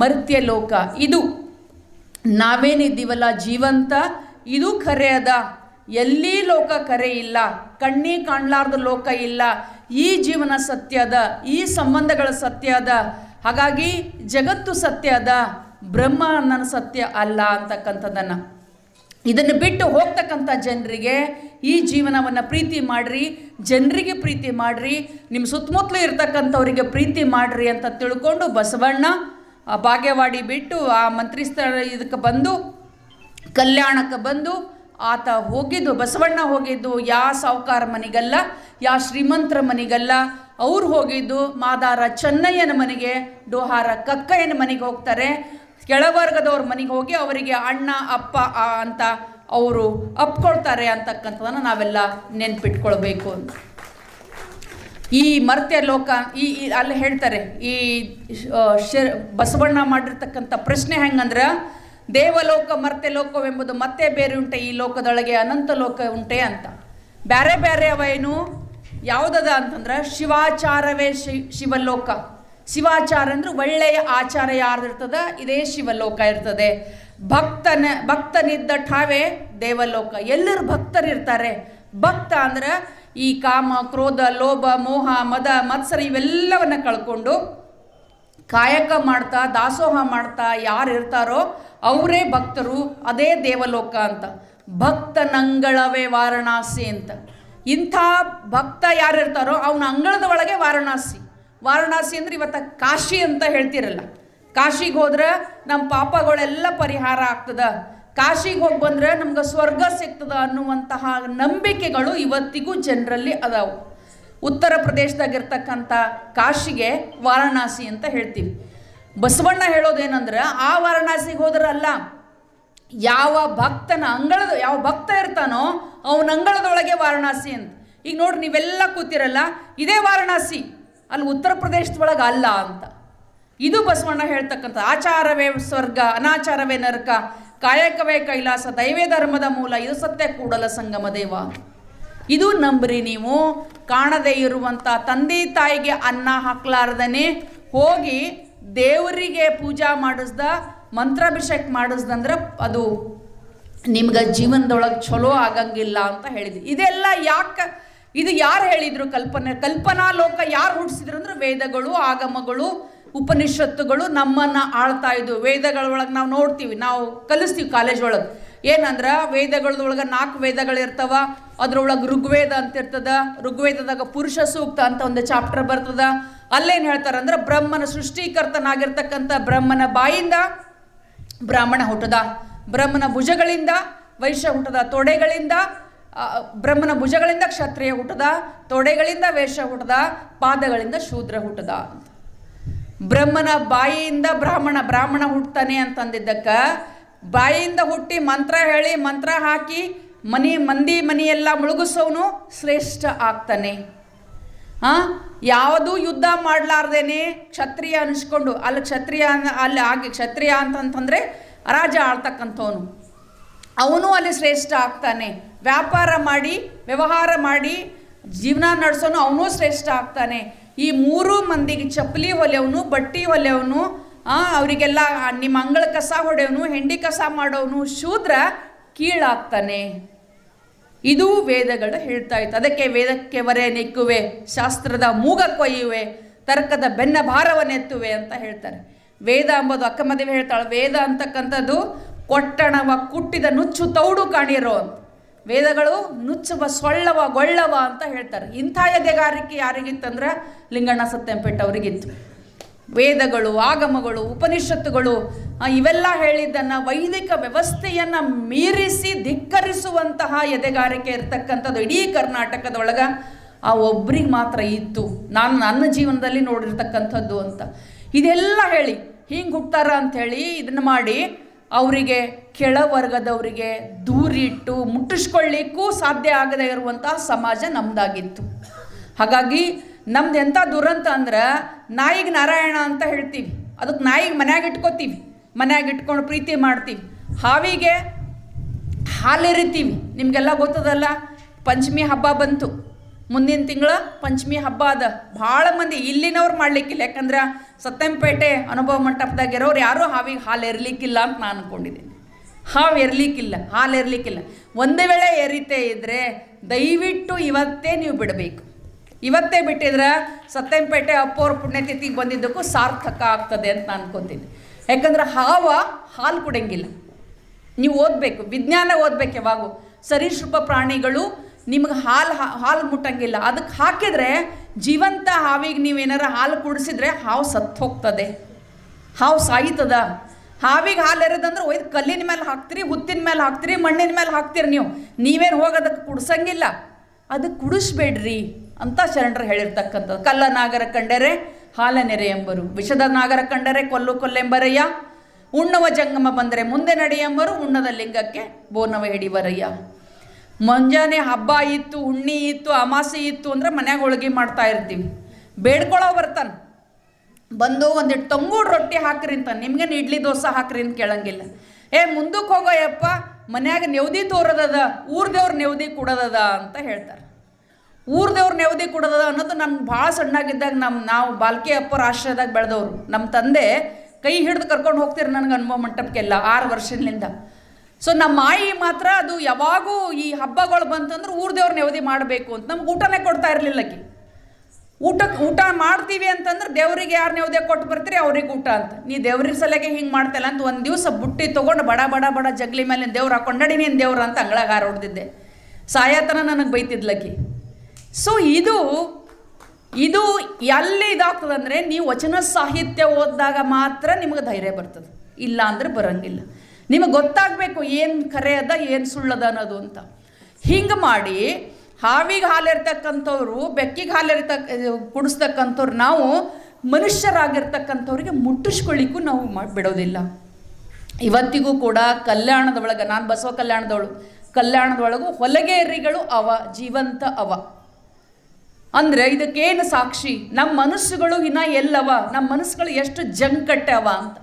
ಮರ್ತ್ಯ ಲೋಕ. ಇದು ನಾವೇನಿದ್ದೀವಲ್ಲ ಜೀವಂತ, ಇದು ಖರೆ ಅದ ಎಲ್ಲಿ ಲೋಕ ಕರೆ ಇಲ್ಲ, ಕಣ್ಣಿ ಕಾಣ್ಲಾರ್ದ ಲೋಕ ಇಲ್ಲ, ಈ ಜೀವನ ಸತ್ಯ ಅದ, ಈ ಸಂಬಂಧಗಳ ಸತ್ಯ ಅದ. ಹಾಗಾಗಿ ಜಗತ್ತು ಸತ್ಯ ಅದ, ಬ್ರಹ್ಮ ನನ್ನ ಸತ್ಯ ಅಲ್ಲ ಅಂತಕ್ಕಂಥದ್ದನ್ನು. ಇದನ್ನು ಬಿಟ್ಟು ಹೋಗ್ತಕ್ಕಂಥ ಜನರಿಗೆ ಈ ಜೀವನವನ್ನು ಪ್ರೀತಿ ಮಾಡ್ರಿ, ಜನರಿಗೆ ಪ್ರೀತಿ ಮಾಡ್ರಿ ನಿಮ್ಮ ಸುತ್ತಮುತ್ತಲು ಇರ್ತಕ್ಕಂಥವರಿಗೆ ಪ್ರೀತಿ ಮಾಡ್ರಿ ಅಂತ ತಿಳ್ಕೊಂಡು ಬಸವಣ್ಣ ಬಾಗೇವಾಡಿ ಬಿಟ್ಟು ಆ ಮಂತ್ರಿ ಸ್ಥಳ ಇದಕ್ಕೆ ಬಂದು, ಕಲ್ಯಾಣಕ್ಕೆ ಬಂದು, ಆತ ಹೋಗಿದ್ದು, ಬಸವಣ್ಣ ಹೋಗಿದ್ದು, ಯಾ ಸಾವುಕಾರ ಮನೆಗಲ್ಲ, ಯಾ ಶ್ರೀಮಂತರ ಮನೆಗಲ್ಲ, ಅವ್ರು ಹೋಗಿದ್ದು, ಮಾದಾರ ಚೆನ್ನಯ್ಯನ ಮನೆಗೆ, ಡೋಹಾರ ಕಕ್ಕಯ್ಯನ ಮನೆಗೆ ಹೋಗ್ತಾರೆ. ಕೆಳವರ್ಗದವ್ರ ಮನೆಗೆ ಹೋಗಿ ಅವರಿಗೆ ಅಣ್ಣ, ಅಪ್ಪ ಅಂತ ಅವರು ಅಪ್ಕೊಳ್ತಾರೆ ಅಂತಕ್ಕಂಥದ್ದನ್ನು ನಾವೆಲ್ಲ ನೆನ್ಪಿಟ್ಕೊಳ್ಬೇಕು ಅಂತ. ಈ ಮರ್ತ್ಯ ಲೋಕ, ಈ ಅಲ್ಲಿ ಹೇಳ್ತಾರೆ, ಈ ಬಸವಣ್ಣ ಮಾಡಿರ್ತಕ್ಕಂಥ ಪ್ರಶ್ನೆ ಹೆಂಗಂದ್ರೆ, ದೇವಲೋಕ ಮರ್ತ್ಯ ಲೋಕವೆಂಬುದು ಮತ್ತೆ ಬೇರೆ ಉಂಟೆ ಈ ಲೋಕದೊಳಗೆ, ಅನಂತ ಲೋಕ ಉಂಟೆ ಅಂತ. ಬೇರೆ ಬೇರೆ ಅವ ಏನು? ಯಾವುದದ ಅಂತಂದ್ರೆ, ಶಿವಾಚಾರವೇ ಶಿ, ಶಿವಲೋಕ. ಶಿವಾಚಾರ ಅಂದ್ರೆ ಒಳ್ಳೆಯ ಆಚಾರ ಯಾರ್ದಿರ್ತದ ಇದೇ ಶಿವಲೋಕ ಇರ್ತದೆ. ಭಕ್ತನ, ಭಕ್ತನಿದ್ದ ಠಾವೇ ದೇವಲೋಕ. ಎಲ್ಲರೂ ಭಕ್ತರಿರ್ತಾರೆ. ಭಕ್ತ ಅಂದ್ರೆ ಈ ಕಾಮ, ಕ್ರೋಧ, ಲೋಭ, ಮೋಹ, ಮದ, ಮತ್ಸರ ಇವೆಲ್ಲವನ್ನ ಕಳ್ಕೊಂಡು ಕಾಯಕ ಮಾಡ್ತಾ, ದಾಸೋಹ ಮಾಡ್ತಾ ಯಾರು ಇರ್ತಾರೋ ಅವರೇ ಭಕ್ತರು, ಅದೇ ದೇವಲೋಕ ಅಂತ. ಭಕ್ತ ನಂಗಳವೇ ವಾರಣಾಸಿ ಅಂತ. ಇಂಥ ಭಕ್ತ ಯಾರು ಇರ್ತಾರೋ ಅವನ ಅಂಗಳದ ಒಳಗೆ ವಾರಣಾಸಿ. ವಾರಣಾಸಿ ಅಂದ್ರೆ ಇವತ್ತ ಕಾಶಿ ಅಂತ ಹೇಳ್ತಿರಲ್ಲ. ಕಾಶಿಗೆ ಹೋದ್ರೆ ನಮ್ಮ ಪಾಪಗಳೆಲ್ಲ ಪರಿಹಾರ ಆಗ್ತದ. ಕಾಶಿಗೆ ಹೋಗಿ ಬಂದರೆ ನಮ್ಗೆ ಸ್ವರ್ಗ ಸಿಗ್ತದ ಅನ್ನುವಂತಹ ನಂಬಿಕೆಗಳು ಇವತ್ತಿಗೂ ಜನರಲ್ಲಿ ಅದಾವು. ಉತ್ತರ ಪ್ರದೇಶದಾಗಿರ್ತಕ್ಕಂಥ ಕಾಶಿಗೆ ವಾರಣಾಸಿ ಅಂತ ಹೇಳ್ತೀವಿ. ಬಸವಣ್ಣ ಹೇಳೋದೇನಂದ್ರೆ, ಆ ವಾರಣಾಸಿಗೆ ಹೋದ್ರಲ್ಲ ಯಾವ ಭಕ್ತನ ಅಂಗಳದ, ಯಾವ ಭಕ್ತ ಇರ್ತಾನೋ ಅವನ ಅಂಗಳದೊಳಗೆ ವಾರಣಾಸಿ ಅಂತ. ಈಗ ನೋಡ್ರಿ, ನೀವೆಲ್ಲ ಕೂತಿರಲ್ಲ, ಇದೇ ವಾರಣಾಸಿ. ಅಲ್ಲಿ ಉತ್ತರ ಪ್ರದೇಶದೊಳಗೆ ಅಲ್ಲ ಅಂತ. ಇದು ಬಸವಣ್ಣ ಹೇಳ್ತಕ್ಕಂಥ ಆಚಾರವೇ ಸ್ವರ್ಗ, ಅನಾಚಾರವೇ ನರಕ, ಕಾಯಕವೇ ಕೈಲಾಸ, ದೈವೇ ಧರ್ಮದ ಮೂಲ, ಇದು ಸತ್ಯ ಕೂಡಲ ಸಂಗಮ ದೇವ. ಇದು ನಂಬ್ರಿ ನೀವು, ಕಾಣದೇ ಇರುವಂಥ ತಂದೆ ತಾಯಿಗೆ ಅನ್ನ ಹಾಕ್ಲಾರ್ದನೆ ಹೋಗಿ ದೇವರಿಗೆ ಪೂಜಾ ಮಾಡಿಸ್ದ, ಮಂತ್ರಾಭಿಷೇಕ ಮಾಡಿಸ್ದಂದ್ರೆ ಅದು ನಿಮ್ಗೆ ಜೀವನದೊಳಗೆ ಚಲೋ ಆಗಂಗಿಲ್ಲ ಅಂತ ಹೇಳಿದ್ವಿ. ಇದೆಲ್ಲ ಯಾಕೆ, ಇದು ಯಾರು ಹೇಳಿದ್ರು ಕಲ್ಪನೆ ಕಲ್ಪನಾ ಲೋಕ ಯಾರು ಹುಟ್ಟಿಸಿದ್ರು ಅಂದ್ರೆ ವೇದಗಳು, ಆಗಮಗಳು ಉಪನಿಷತ್ತುಗಳು ನಮ್ಮನ್ನು ಆಳ್ತಾ ಇದ್ವು. ವೇದಗಳೊಳಗೆ ನಾವು ನೋಡ್ತೀವಿ. ನಾವು ಕಲಿಸ್ತೀವಿ ಕಾಲೇಜ್ ಒಳಗೆ. ಏನಂದ್ರೆ ವೇದಗಳದೊಳಗೆ ನಾಲ್ಕು ವೇದಗಳು ಇರ್ತವ. ಅದ್ರೊಳಗೆ ಋಗ್ವೇದ ಅಂತ ಇರ್ತದ. ಋಗ್ವೇದದಾಗ ಪುರುಷ ಸೂಕ್ತ ಅಂತ ಒಂದು ಚಾಪ್ಟರ್ ಬರ್ತದ. ಅಲ್ಲೇನು ಹೇಳ್ತಾರೆ ಅಂದ್ರೆ ಬ್ರಹ್ಮನ ಸೃಷ್ಟಿಕರ್ತನಾಗಿರ್ತಕ್ಕಂಥ ಬ್ರಹ್ಮನ ಬಾಯಿಂದ ಬ್ರಾಹ್ಮಣ ಹುಟ್ಟದ. ಬ್ರಹ್ಮನ ಭುಜಗಳಿಂದ ವೈಶ್ಯ ಹುಟ್ಟದ. ತೊಡೆಗಳಿಂದ ಬ್ರಹ್ಮನ ಭುಜಗಳಿಂದ ಕ್ಷತ್ರಿಯ ಹುಟ್ಟದ. ತೊಡೆಗಳಿಂದ ವೇಷ ಹುಟ್ಟದ. ಪಾದಗಳಿಂದ ಶೂದ್ರ ಹುಟ್ಟದ. ಬ್ರಹ್ಮನ ಬಾಯಿಯಿಂದ ಬ್ರಾಹ್ಮಣ ಬ್ರಾಹ್ಮಣ ಹುಟ್ಟತಾನೆ ಅಂತಂದಿದ್ದಕ್ಕೆ, ಬಾಯಿಯಿಂದ ಹುಟ್ಟಿ ಮಂತ್ರ ಹೇಳಿ ಮಂತ್ರ ಹಾಕಿ ಮನಿ, ಮಂದಿ ಮನೆಯೆಲ್ಲ ಮುಳುಗಿಸೋನು ಶ್ರೇಷ್ಠ ಆಗ್ತಾನೆ. ಆ, ಯಾವುದೂ ಯುದ್ಧ ಮಾಡಲಾರ್ದೇನೆ ಕ್ಷತ್ರಿಯ ಅನಿಸ್ಕೊಂಡು, ಅಲ್ಲಿ ಕ್ಷತ್ರಿಯ ಅಲ್ಲಿ ಆಗಿ ಕ್ಷತ್ರಿಯ ಅಂತಂತಂದರೆ ರಾಜ ಆಳ್ತಕ್ಕಂಥವನು. ಅವನು ಅಲ್ಲಿ ಶ್ರೇಷ್ಠ ಆಗ್ತಾನೆ. ವ್ಯಾಪಾರ ಮಾಡಿ, ವ್ಯವಹಾರ ಮಾಡಿ ಜೀವನ ನಡೆಸೋನು ಅವನು ಶ್ರೇಷ್ಠ ಆಗ್ತಾನೆ. ಈ ಮೂರು ಮಂದಿಗೆ ಚಪ್ಪಲಿ ಹೊಲೆಯವನು, ಬಟ್ಟಿ ಹೊಲೆಯವನು ಅವರಿಗೆಲ್ಲ ನಿಮ್ಮ ಅಂಗಳ ಕಸ ಹೊಡೆಯವನು, ಹೆಂಡಿ ಕಸ ಮಾಡೋನು ಶೂದ್ರ ಕೀಳಾಗ್ತಾನೆ. ಇದು ವೇದಗಳು ಹೇಳ್ತಾ ಇತ್ತು. ಅದಕ್ಕೆ ವೇದಕ್ಕೆ ವರೆ ನಿಕ್ಕುವೆ, ಶಾಸ್ತ್ರದ ಮೂಗ ಕೊಯ್ಯುವೆ, ತರ್ಕದ ಬೆನ್ನ ಭಾರವನ್ನೆತ್ತುವೆ ಅಂತ ಹೇಳ್ತಾರೆ. ವೇದ ಅಂಬೋದು ಅಕ್ಕಮದೇವಿ ಹೇಳ್ತಾಳೆ. ವೇದ ಅಂತಕ್ಕಂಥದ್ದು ಕೊಟ್ಟಣವ ಕುಟ್ಟಿದ ನುಚ್ಚು ತೌಡು ಕಾಣಿರೋ ಅಂತ. ವೇದಗಳು ನುಚ್ಚುವ, ಸೊಳ್ಳವ, ಗೊಳ್ಳವ ಅಂತ ಹೇಳ್ತಾರೆ. ಇಂಥ ಎದೆಗಾರಿಕೆ ಯಾರಿಗಿತ್ತಂದ್ರೆ ಲಿಂಗಣ್ಣ ಸತ್ಯಂಪೇಟ್ ಅವರಿಗಿತ್ತು. ವೇದಗಳು, ಆಗಮಗಳು, ಉಪನಿಷತ್ತುಗಳು ಇವೆಲ್ಲ ಹೇಳಿದ್ದನ್ನು ವೈದಿಕ ವ್ಯವಸ್ಥೆಯನ್ನು ಮೀರಿಸಿ ಧಿಕ್ಕರಿಸುವಂತಹ ಎದೆಗಾರಿಕೆ ಇರತಕ್ಕಂಥದ್ದು ಇಡೀ ಕರ್ನಾಟಕದೊಳಗೆ ಆ ಒಬ್ರಿಗೆ ಮಾತ್ರ ಇತ್ತು. ನಾನು ನನ್ನ ಜೀವನದಲ್ಲಿ ನೋಡಿರ್ತಕ್ಕಂಥದ್ದು ಅಂತ. ಇದೆಲ್ಲ ಹೇಳಿ, ಹಿಂಗೆ ಹುಟ್ಟಾರ ಅಂಥೇಳಿ ಇದನ್ನು ಮಾಡಿ ಅವರಿಗೆ, ಕೆಳವರ್ಗದವರಿಗೆ ದೂರಿಟ್ಟು ಮುಟ್ಟಿಸ್ಕೊಳ್ಳಿಕ್ಕೂ ಸಾಧ್ಯ ಆಗದೇ ಇರುವಂತಹ ಸಮಾಜ ನಮ್ಮದಾಗಿತ್ತು ಹಾಗಾಗಿ ನಮ್ದು ಎಂಥ ದುರಂತ ಅಂದ್ರೆ ನಾಯಿಗೆ ನಾರಾಯಣ ಅಂತ ಹೇಳ್ತೀವಿ. ಅದಕ್ಕೆ ನಾಯಿಗೆ ಮನ್ಯಾಗ ಇಟ್ಕೋತೀವಿ. ಮನ್ಯಾಗ ಇಟ್ಕೊಂಡು ಪ್ರೀತಿ ಮಾಡ್ತೀವಿ. ಹಾವಿಗೆ ಹಾಲೆರಿತೀವಿ ನಿಮಗೆಲ್ಲ ಗೊತ್ತದಲ್ಲ? ಪಂಚಮಿ ಹಬ್ಬ ಬಂತು. ಮುಂದಿನ ತಿಂಗಳ ಪಂಚಮಿ ಹಬ್ಬ ಅದ. ಭಾಳ ಮಂದಿ ಇಲ್ಲಿನವ್ರು ಮಾಡಲಿಕ್ಕಿಲ್ಲ. ಯಾಕಂದ್ರೆ ಸತ್ಯಂಪೇಟೆ ಅನುಭವ ಮಂಟಪದಾಗಿರೋರು ಯಾರೂ ಹಾವಿಗೆ ಹಾಲು ಎರಲಿಕ್ಕಿಲ್ಲ ಅಂತ ನಾನು ಅಂದ್ಕೊಂಡಿದ್ದೆ ಹಾವು ಎರಲಿಕ್ಕಿಲ್ಲ ಹಾಲು ಎರಲಿಕ್ಕಿಲ್ಲ ಒಂದು ವೇಳೆ ಎರಿತೇ ಇದ್ದರೆ ದಯವಿಟ್ಟು ಇವತ್ತೇ ನೀವು ಬಿಡಬೇಕು. ಇವತ್ತೇ ಬಿಟ್ಟಿದ್ರೆ ಸತ್ಯಂಪೇಟೆ ಅಪ್ಪೋರ್ ಪುಣ್ಯತಿಥಿಗೆ ಬಂದಿದ್ದಕ್ಕೂ ಸಾರ್ಥಕ ಆಗ್ತದೆ ಅಂತ ನಾನು ಅನ್ಕೊತೀನಿ. ಯಾಕಂದ್ರೆ ಹಾವ ಹಾಲು ಕುಡಂಗಿಲ್ಲ. ನೀವು ಓದಬೇಕು, ವಿಜ್ಞಾನ ಓದಬೇಕು ಯಾವಾಗೂ. ಸರೀಸೃಪ ಪ್ರಾಣಿಗಳು ನಿಮ್ಗೆ ಹಾಲು ಹಾಲು ಮುಟ್ಟಂಗಿಲ್ಲ. ಅದಕ್ಕೆ ಹಾಕಿದರೆ ಜೀವಂತ ಹಾವಿಗೆ ನೀವೇನಾರ ಹಾಲು ಕುಡಿಸಿದ್ರೆ ಹಾವು ಸತ್ತು ಹೋಗ್ತದೆ. ಹಾವು ಸಾಯ್ತದ. ಹಾವಿಗೆ ಹಾಲು ಎರೋದಂದ್ರೆ ಒಯ್ದು ಕಲ್ಲಿನ ಮೇಲೆ ಹಾಕ್ತೀರಿ, ಹುತ್ತಿನ ಮೇಲೆ ಹಾಕ್ತೀರಿ, ಮಣ್ಣಿನ ಮೇಲೆ ಹಾಕ್ತೀರಿ ನೀವು. ನೀವೇನು ಹೋಗಿ ಅದಕ್ಕೆ ಕುಡಿಸಂಗಿಲ್ಲ. ಅದಕ್ಕೆ ಕುಡಿಸ್ಬೇಡ್ರಿ ಅಂತ ಶರಣರು ಹೇಳಿರ್ತಕ್ಕಂಥದ್ದು. ಕಲ್ಲ ನಾಗರ ಕಂಡರೆ ಹಾಲ ನೆರೆ ಎಂಬರು. ವಿಷದ ನಾಗರ ಕಂಡರೆ ಕೊಲ್ಲು ಕೊಲ್ಲೆಂಬರಯ್ಯ. ಉಣ್ಣವ ಜಂಗಮ ಬಂದರೆ ಮುಂದೆ ನಡೆಯಂಬರು ಉಣ್ಣದ ಲಿಂಗಕ್ಕೆ ಬೋನವ ಹಿಡಿವರಯ್ಯ ಮುಂಜಾನೆ ಹಬ್ಬ ಇತ್ತು ಹುಣ್ಣಿ ಇತ್ತು, ಅಮಾಸೆ ಇತ್ತು ಅಂದ್ರೆ ಮನ್ಯಾಗ ಹೋಳಿಗೆ ಮಾಡ್ತಾ ಇರ್ತೀವಿ. ಬೇಡ್ಕೊಳ್ಳೋ ಬರ್ತಾನೆ. ಬಂದು ಒಂದಿಟ್ಟು ತಂಗೂಡು ರೊಟ್ಟಿ ಹಾಕ್ರಿ ಅಂತ ನಿಮ್ಗೇನು ಇಡ್ಲಿ ದೋಸೆ ಹಾಕ್ರಿ ಅಂತ ಕೇಳಂಗಿಲ್ಲ. ಏ ಮುಂದಕ್ಕೆ ಹೋಗೋಯಪ್ಪ, ಮನ್ಯಾಗ ನೆವದಿ ತೋರದದ, ಊರ್ ದೇವ್ರ ನೆವದಿ ಕೊಡೋದದ ಅಂತ ಹೇಳ್ತಾರೆ. ಊರ್ ದೇವ್ರ ನೆವದಿ ಕೊಡೋದದ ಅನ್ನೋದು ನಮ್ಗೆ ಭಾಳ ಸಣ್ಣಾಗಿದ್ದಾಗ ನಮ್ಮ ನಾವು ಬಾಲ್ಕಿ ಅಪ್ಪರ ಆಶ್ರಯದಾಗ ಬೆಳೆದವರು. ನಮ್ಮ ತಂದೆ ಕೈ ಹಿಡಿದು ಕರ್ಕೊಂಡು ಹೋಗ್ತೀರಿ ನನಗೆ ಅನುಭವ ಮಂಟಪಕ್ಕೆಲ್ಲ ಆರು ವರ್ಷದಿಂದ ಸೊ ನಮ್ಮ ಆಯಿ ಮಾತ್ರ ಅದು ಯಾವಾಗೂ ಈ ಹಬ್ಬಗಳು ಬಂತಂದ್ರೆ ಊರ್ ದೇವ್ರ ನೆವದಿ ಮಾಡಬೇಕು ಅಂತ. ನಮ್ಗೆ ಊಟನೇ ಕೊಡ್ತಾ ಇರಲಿಲ್ಲ ಆಕಿ. ಊಟಕ್ಕೆ ಊಟ ಮಾಡ್ತೀವಿ ಅಂತಂದ್ರೆ ದೇವರಿಗೆ ಯಾರು ನೆವದೆ ಕೊಟ್ಟು ಬರ್ತೀರಿ ಅವ್ರಿಗೆ ಊಟ ಅಂತ. ನೀ ದೇವ್ರ ಸಲಗೆ ಹಿಂಗೆ ಮಾಡ್ತಲ್ಲ ಅಂತ ಒಂದು ದಿವಸ ಬುಟ್ಟಿ ತೊಗೊಂಡು ಬಡ ಬಡ ಬಡ ಜಗ್ಲಿ ಮೇಲೆ ದೇವ್ರು ಹಾಕೊಂಡಡಿ ನೀನು ದೇವ್ರು ಅಂತ ಅಂಗಳಾಗ ಹಾರೋಡ್ದಿದ್ದೆ ಸಾಯತನ ನನಗೆ ಬೈತಿದ್ಲಕ್ಕಿ ಸೊ ಇದು ಇದು ಎಲ್ಲಿ ಇದಾಗ್ತದಂದ್ರೆ ನೀವು ವಚನ ಸಾಹಿತ್ಯ ಓದಿದಾಗ ಮಾತ್ರ ನಿಮಗೆ ಧೈರ್ಯ ಬರ್ತದೆ. ಇಲ್ಲ ಅಂದ್ರೆ ಬರಂಗಿಲ್ಲ. ನಿಮಗೆ ಗೊತ್ತಾಗಬೇಕು ಏನು ಖರೆ ಅದ, ಏನು ಸುಳ್ಳದ ಅನ್ನೋದು ಅಂತ. ಹಿಂಗೆ ಮಾಡಿ ಹಾವಿಗೆ ಹಾಲಿರ್ತಕ್ಕಂಥವ್ರು, ಬೆಕ್ಕಿಗೆ ಹಾಲಿರ್ತಕ್ಕ, ಕುಡಿಸ್ತಕ್ಕಂಥವ್ರು, ನಾವು ಮನುಷ್ಯರಾಗಿರ್ತಕ್ಕಂಥವ್ರಿಗೆ ಮುಟ್ಟಿಸ್ಕೊಳ್ಳಿಕ್ಕೂ ನಾವು ಬಿಡೋದಿಲ್ಲ. ಇವತ್ತಿಗೂ ಕೂಡ ಕಲ್ಯಾಣದೊಳಗೆ ನಾನು ಬಸವ ಕಲ್ಯಾಣದವಳು ಕಲ್ಯಾಣದೊಳಗೂ ಹೊಲಗೇರಿಗಳು ಅವ, ಜೀವಂತ ಅವ. ಅಂದರೆ ಇದಕ್ಕೇನು ಸಾಕ್ಷಿ? ನಮ್ಮ ಮನಸ್ಸುಗಳು ಇನ್ನ ಎಲ್ಲವ ನಮ್ಮ ಮನಸ್ಸುಗಳು ಎಷ್ಟು ಜಂಕಟ್ಟೆ ಅವ ಅಂತ.